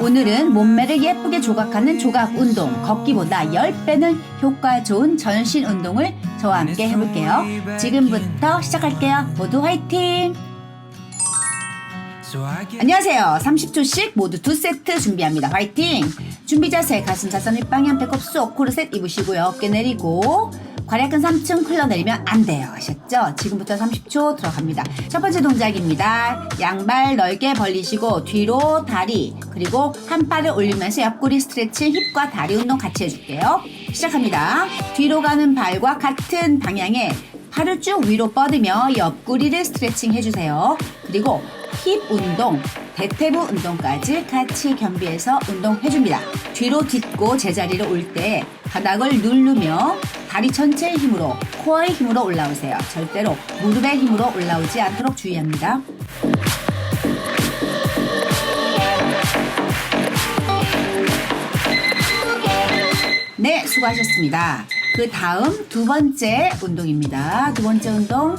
오늘은 몸매를 예쁘게 조각하는 조각 운동, 걷기보다 10배는 효과 좋은 전신 운동을 저와 함께 해볼게요. 지금부터 시작할게요. 모두 화이팅! 안녕하세요. 30초씩 모두 두 세트 준비합니다. 화이팅! 준비 자세, 가슴 사선 윗방향 배꼽 쏙 코르셋 입으시고요. 어깨 내리고 괄약근 3층 흘러 내리면 안 돼요. 아셨죠? 지금부터 30초 들어갑니다. 첫 번째 동작입니다. 양발 넓게 벌리시고 뒤로 다리 그리고 한 팔을 올리면서 옆구리 스트레칭 힙과 다리 운동 같이 해줄게요. 시작합니다. 뒤로 가는 발과 같은 방향에 팔을 쭉 위로 뻗으며 옆구리를 스트레칭 해주세요. 그리고 힙 운동, 대퇴부 운동까지 같이 겸비해서 운동해줍니다. 뒤로 딛고 제자리로 올 때 바닥을 누르며 다리 전체의 힘으로 코어의 힘으로 올라오세요. 절대로 무릎의 힘으로 올라오지 않도록 주의합니다. 네, 수고하셨습니다. 그 다음 두 번째 운동입니다. 두 번째 운동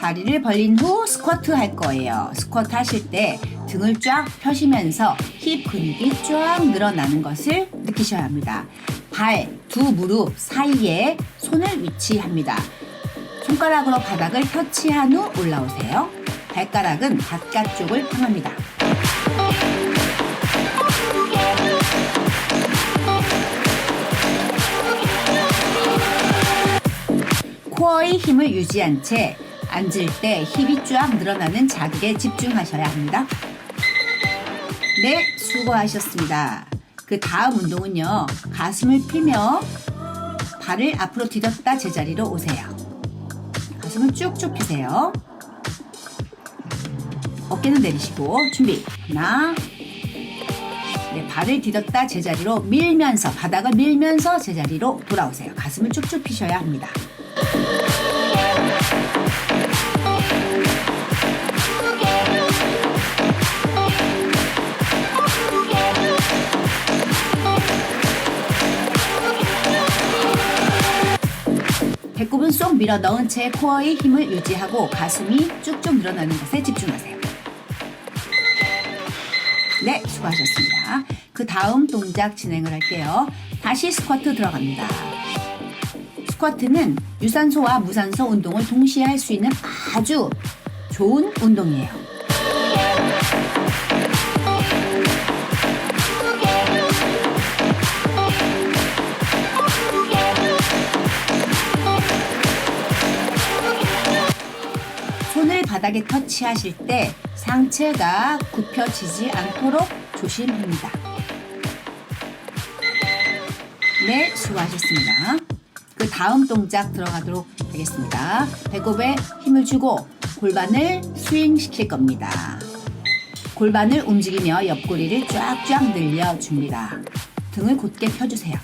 다리를 벌린 후 스쿼트 할 거예요. 스쿼트 하실 때 등을 쫙 펴시면서 힙 근육이 쫙 늘어나는 것을 느끼셔야 합니다. 발, 두 무릎 사이에 손을 위치합니다. 손가락으로 바닥을 터치한 후 올라오세요. 발가락은 바깥쪽을 향합니다. 코어의 힘을 유지한 채 앉을 때 힙이 쫙 늘어나는 자극에 집중하셔야 합니다. 네, 수고하셨습니다. 그 다음 운동은요, 가슴을 펴며 발을 앞으로 디뎠다 제자리로 오세요. 가슴을 쭉쭉 펴세요. 어깨는 내리시고, 준비. 하나, 네, 발을 디뎠다 제자리로 밀면서, 바닥을 밀면서 제자리로 돌아오세요. 가슴을 쭉쭉 피셔야 합니다. 쏙 밀어 넣은 채 코어의 힘을 유지하고 가슴이 쭉쭉 늘어나는 것에 집중하세요. 네, 수고하셨습니다. 그 다음 동작 진행을 할게요. 다시 스쿼트 들어갑니다. 스쿼트는 유산소와 무산소 운동을 동시에 할 수 있는 아주 좋은 운동이에요. 바닥에 터치하실 때 상체가 굽혀지지 않도록 조심합니다. 네, 수고하셨습니다. 그 다음 동작 들어가도록 하겠습니다. 배꼽에 힘을 주고 골반을 스윙 시킬 겁니다. 골반을 움직이며 옆구리를 쫙쫙 늘려줍니다. 등을 곧게 펴주세요.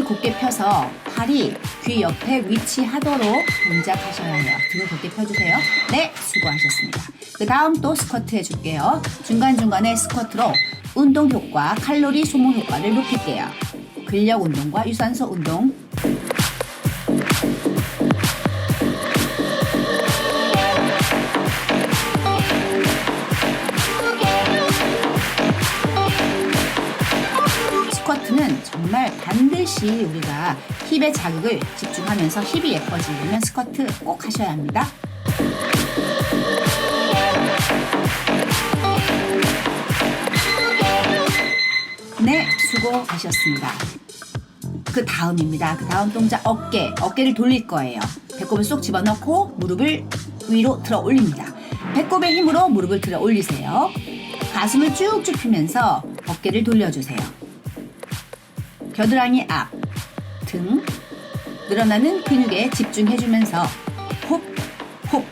등을 곧게 펴서 팔이 귀 옆에 위치하도록 동작하셔야 해요. 등을 곧게 펴주세요. 네, 수고하셨습니다. 그 다음 또 스쿼트 해줄게요. 중간중간에 스쿼트로 운동 효과, 칼로리 소모 효과를 높일게요. 근력 운동과 유산소 운동. 반드시 우리가 힙의 자극을 집중하면서 힙이 예뻐지려면 스쿼트 꼭 하셔야 합니다. 네, 수고하셨습니다. 그 다음입니다. 그 다음 동작 어깨, 어깨를 돌릴 거예요. 배꼽을 쏙 집어넣고 무릎을 위로 들어 올립니다. 배꼽의 힘으로 무릎을 들어 올리세요. 가슴을 쭉쭉 펴면서 어깨를 돌려주세요. 겨드랑이 앞, 등, 늘어나는 근육에 집중해주면서 홉, 홉.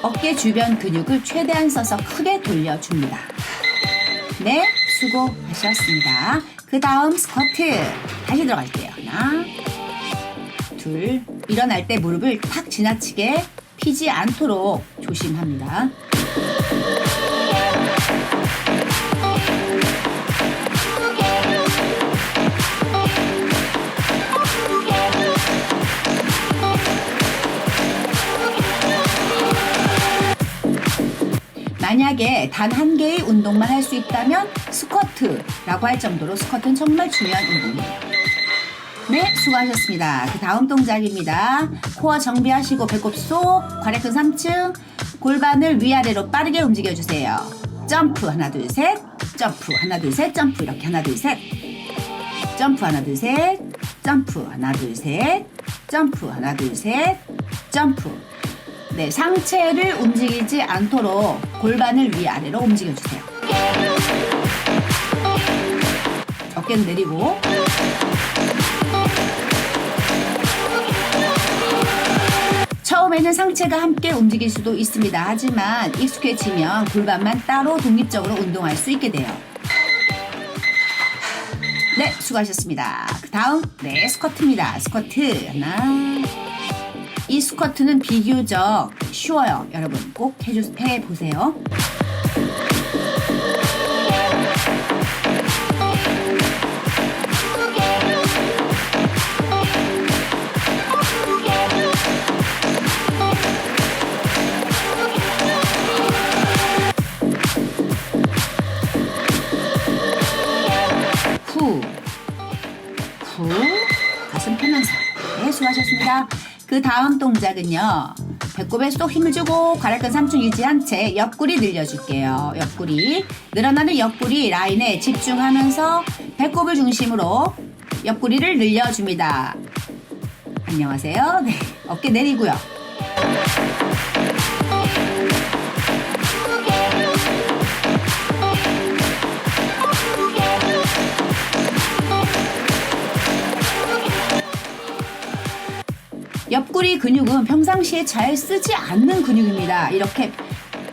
어깨 주변 근육을 최대한 써서 크게 돌려줍니다. 네, 수고하셨습니다. 그 다음 스쿼트. 다시 들어갈게요. 하나, 둘. 일어날 때 무릎을 탁 지나치게 피지 않도록 조심합니다. 만약에 단 한 개의 운동만 할 수 있다면 스쿼트라고 할 정도로 스쿼트는 정말 중요한 운동이에요. 네, 수고하셨습니다. 그 다음 동작입니다. 코어 정비하시고 배꼽 속, 괄약근 3층, 골반을 위아래로 빠르게 움직여주세요. 점프 하나 둘 셋, 점프 하나 둘 셋, 점프 이렇게 하나 둘 셋, 점프 하나 둘 셋, 점프 하나 둘 셋, 점프 하나 둘 셋, 점프. 네, 상체를 움직이지 않도록 골반을 위아래로 움직여주세요. 어깨는 내리고 처음에는 상체가 함께 움직일 수도 있습니다. 하지만 익숙해지면 골반만 따로 독립적으로 운동할 수 있게 돼요. 네, 수고하셨습니다. 그 다음, 네, 스쿼트입니다. 스쿼트. 하나. 이 스쿼트는 비교적 쉬워요. 여러분 꼭 해주, 해보세요. 그 다음 동작은요. 배꼽에 쏙 힘을 주고 괄약근 3층 유지한 채 옆구리 늘려줄게요. 옆구리. 늘어나는 옆구리 라인에 집중하면서 배꼽을 중심으로 옆구리를 늘려줍니다. 안녕하세요. 네, 어깨 내리고요. 옆구리 근육은 평상시에 잘 쓰지 않는 근육입니다. 이렇게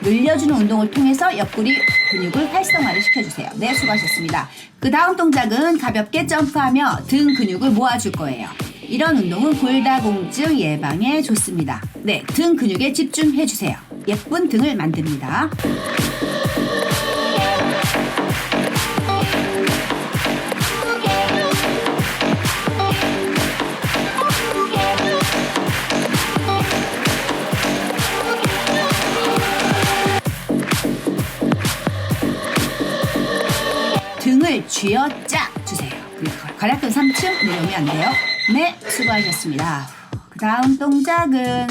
늘려주는 운동을 통해서 옆구리 근육을 활성화를 시켜주세요. 네, 수고하셨습니다. 그 다음 동작은 가볍게 점프하며 등 근육을 모아줄 거예요. 이런 운동은 골다공증 예방에 좋습니다. 네, 등 근육에 집중해주세요. 예쁜 등을 만듭니다. 쥐어짜 주세요. 괄약근 3층 내려오면 안 돼요. 네, 수고하셨습니다. 그 다음 동작은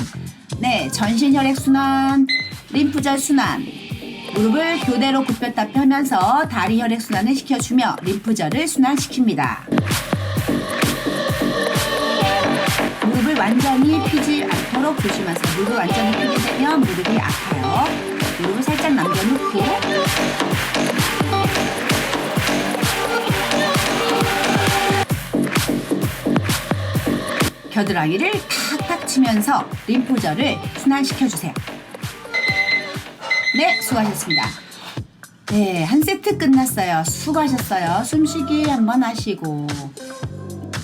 네 전신 혈액 순환, 림프절 순환, 무릎을 교대로 굽혔다 펴면서 다리 혈액 순환을 시켜주며 림프절을 순환시킵니다. 무릎을 완전히 피지 않도록 조심하세요. 무릎을 완전히 피게 되면 무릎이 아파요. 무릎을 살짝 남겨놓고 겨드랑이를 탁탁 치면서 림프절을 순환시켜 주세요. 네, 수고하셨습니다. 네, 한 세트 끝났어요. 수고하셨어요. 숨쉬기 한번 하시고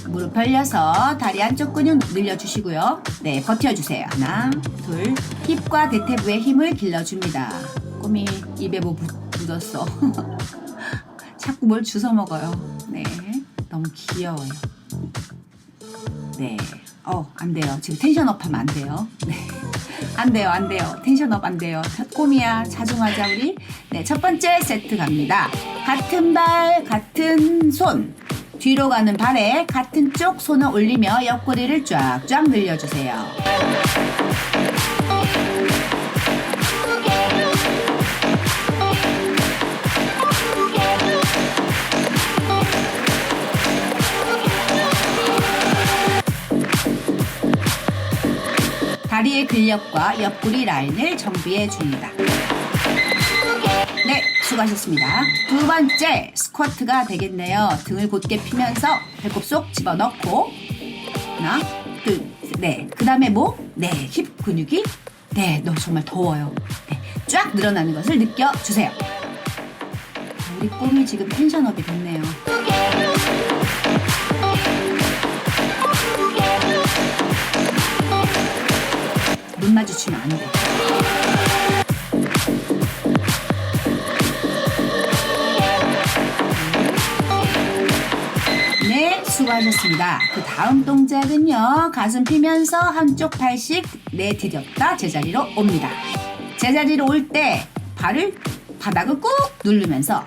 무릎 벌려서 다리 한쪽 근육 늘려주시고요. 네, 버텨주세요. 하나, 둘. 힙과 대퇴부의 힘을 길러줍니다. 꼬미 입에 뭐 묻- 묻었어. 자꾸 뭘 주워 먹어요. 네, 너무 귀여워요. 네. 어, 안 돼요. 지금 텐션업 하면 안 돼요. 네. 안 돼요, 안 돼요. 텐션업 안 돼요. 꼬미야, 자중하자, 우리. 네, 첫 번째 세트 갑니다. 같은 발, 같은 손. 뒤로 가는 발에 같은 쪽 손을 올리며 옆구리를 쫙쫙 늘려주세요. 다리의 근력과 옆구리 라인을 정비해 줍니다. 네, 수고하셨습니다. 두 번째 스쿼트가 되겠네요. 등을 곧게 피면서 배꼽 속 집어넣고 하나, 둘, 셋, 네. 그 다음에 뭐? 네, 힙 근육이 네, 너 정말 더워요. 네, 쫙 늘어나는 것을 느껴주세요. 아, 우리 꿈이 지금 텐션업이 됐네요. 눈 마주치면 안 돼. 네, 수고하셨습니다. 그 다음 동작은요, 가슴 피면서 한쪽 팔씩 내디뎠다 제자리로 옵니다. 제자리로 올 때 발을 바닥을 꾹 누르면서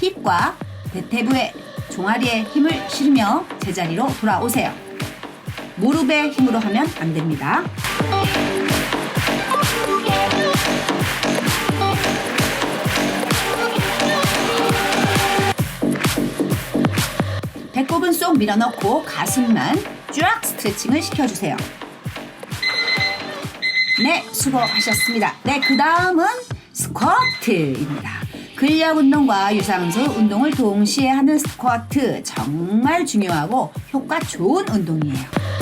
힙과 대퇴부의 종아리에 힘을 실으며 제자리로 돌아오세요. 무릎에 힘으로 하면 안 됩니다. 배꼽은 쏙 밀어넣고 가슴만 쫙 스트레칭을 시켜주세요. 네, 수고하셨습니다. 네, 그 다음은 스쿼트입니다. 근력 운동과 유산소 운동을 동시에 하는 스쿼트 정말 중요하고 효과 좋은 운동이에요.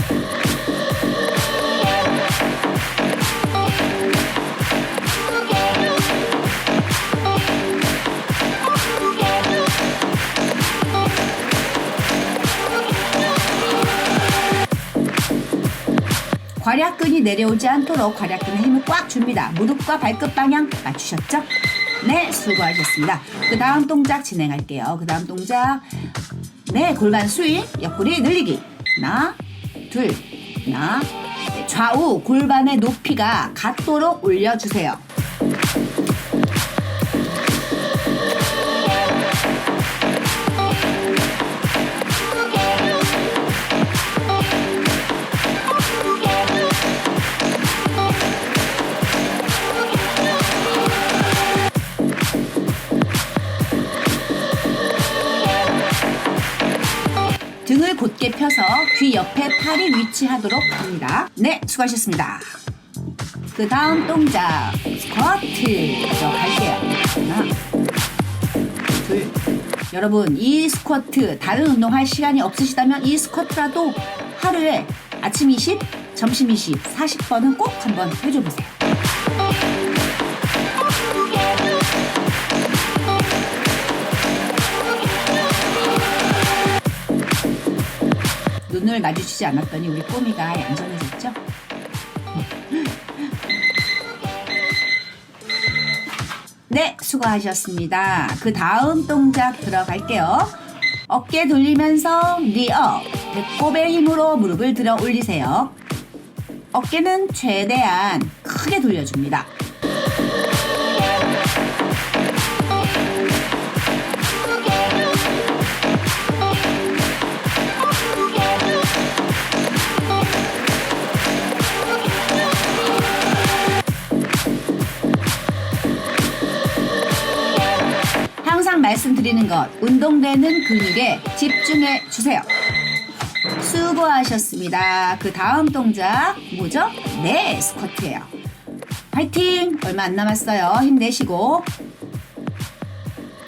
괄약근이 내려오지 않도록 괄약근에 힘을 꽉 줍니다. 무릎과 발끝 방향 맞추셨죠? 네, 수고하셨습니다. 그 다음 동작 진행할게요. 그 다음 동작. 네, 골반 스윙, 옆구리 늘리기. 하나, 둘, 하나. 네, 좌우 골반의 높이가 같도록 올려주세요. 귀 옆에 팔이 위치하도록 합니다. 네, 수고하셨습니다. 그 다음 동작 스쿼트 들어갈게요. 하나, 둘. 여러분 이 스쿼트 다른 운동 할 시간이 없으시다면 이 스쿼트라도 하루에 아침 20, 점심 20, 40번은 꼭 한번 해줘 보세요. 눈을 마주치지 않았더니 우리 꼬미가 얌전해졌죠? 네, 수고하셨습니다. 그 다음 동작 들어갈게요. 어깨 돌리면서 리업, 배꼽의 힘으로 무릎을 들어 올리세요. 어깨는 최대한 크게 돌려줍니다. 말씀드리는 것, 운동되는 근육에 집중해 주세요. 수고하셨습니다. 그 다음 동작 뭐죠? 네, 스쿼트예요. 파이팅! 얼마 안 남았어요. 힘내시고.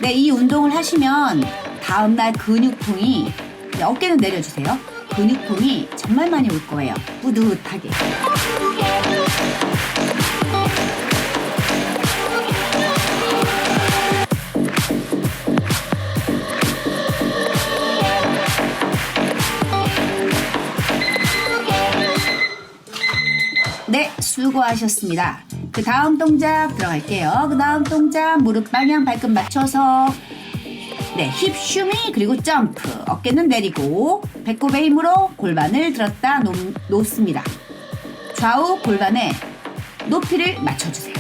네, 이 운동을 하시면 다음날 근육통이 네, 어깨는 내려주세요. 근육통이 정말 많이 올 거예요. 뿌듯하게. 수고하셨습니다. 그 다음 동작 들어갈게요. 그 다음 동작 무릎 방향 발끝 맞춰서 네, 힙 슈미 그리고 점프. 어깨는 내리고 배꼽의 힘으로 골반을 들었다 놓, 놓습니다. 좌우 골반의 높이를 맞춰주세요.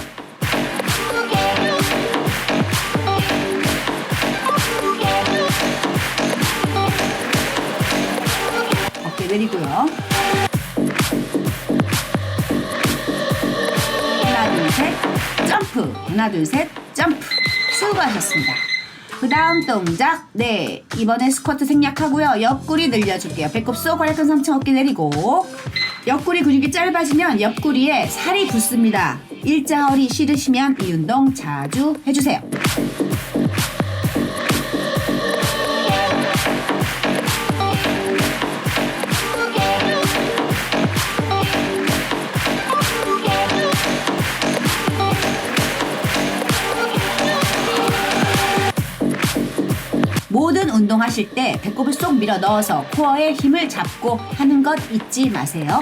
어깨 내리고요. 점프. 하나, 둘, 셋, 점프. 수고하셨습니다. 그 다음 동작. 네. 이번엔 스쿼트 생략하고요. 옆구리 늘려줄게요. 배꼽 쏙 괄약근 3층 어깨 내리고. 옆구리 근육이 짧아지면 옆구리에 살이 붙습니다. 일자 허리 싫으시면 이 운동 자주 해주세요. 운동하실 때 배꼽을 쏙 밀어 넣어서 코어에 힘을 잡고 하는 것 잊지 마세요.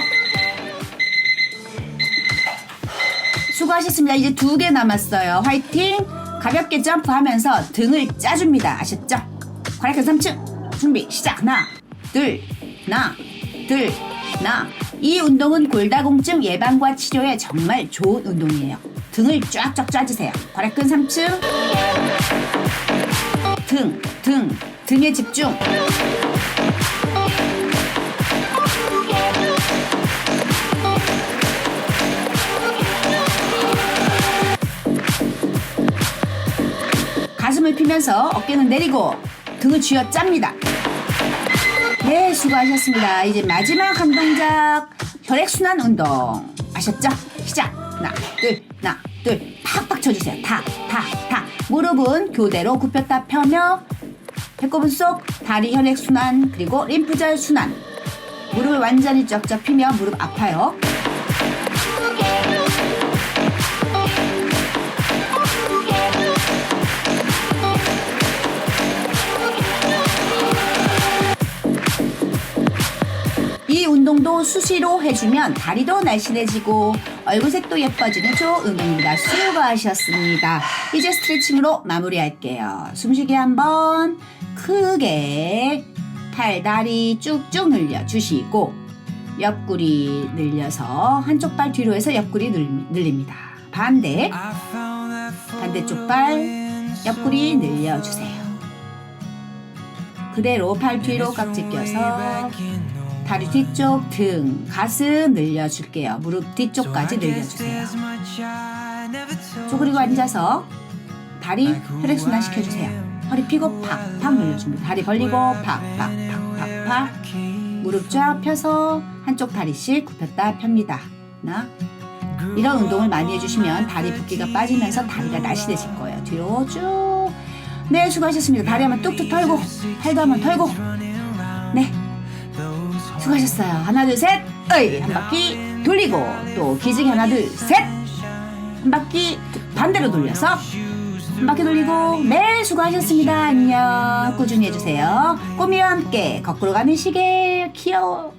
수고하셨습니다. 이제 두 개 남았어요. 화이팅! 가볍게 점프하면서 등을 짜줍니다. 아셨죠? 과략근 3층 준비 시작. 하나, 둘, 하나, 둘, 하나. 이 운동은 골다공증 예방과 치료에 정말 좋은 운동이에요. 등을 쫙쫙 짜주세요. 과략근 3층 등, 등, 등에 집중. 가슴을 피면서 어깨는 내리고 등을 쥐어 짭니다. 네, 수고하셨습니다. 이제 마지막 한 동작 혈액순환 운동 아셨죠? 시작. 하나, 둘, 하나, 둘. 팍팍 쳐주세요. 탁, 탁, 탁. 무릎은 교대로 굽혔다 펴며 배꼽은 쏙 다리 혈액 순환 그리고 림프절 순환. 무릎을 완전히 쩍쩍 피며 무릎 아파요. 이 운동도 수시로 해주면 다리도 날씬해지고 얼굴색도 예뻐지는 좋은 운동입니다. 수고하셨습니다. 이제 스트레칭으로 마무리할게요. 숨쉬기 한번 크게 팔, 다리 쭉쭉 늘려주시고 옆구리 늘려서 한쪽 발 뒤로 해서 옆구리 늘, 늘립니다. 반대 반대쪽 발 옆구리 늘려주세요. 그대로 팔 뒤로 깍지 껴서 다리 뒤쪽 등 가슴 늘려줄게요. 무릎 뒤쪽까지 늘려주세요. 쪼그리고 앉아서 다리 혈액순환 시켜주세요. 허리 피고 팍 팍 늘려줍니다. 다리 벌리고 팍 팍 팍 팍 팍 무릎 쫙 펴서 한쪽 다리씩 굽혔다 펴니다. 하나 이런 운동을 많이 해주시면 다리 붓기가 빠지면서 다리가 날씬해질 거예요. 뒤로 쭉. 네, 수고하셨습니다. 다리 한번 뚝뚝 털고, 팔도 한번 털고. 네, 수고하셨어요. 하나, 둘, 셋. 어이, 한 바퀴 돌리고, 또 기증 하나, 둘, 셋. 한 바퀴 반대로 돌려서 한 바퀴 돌리고, 네, 수고하셨습니다. 안녕. 꾸준히 해주세요. 꼬미와 함께 거꾸로 가는 시계 귀여워.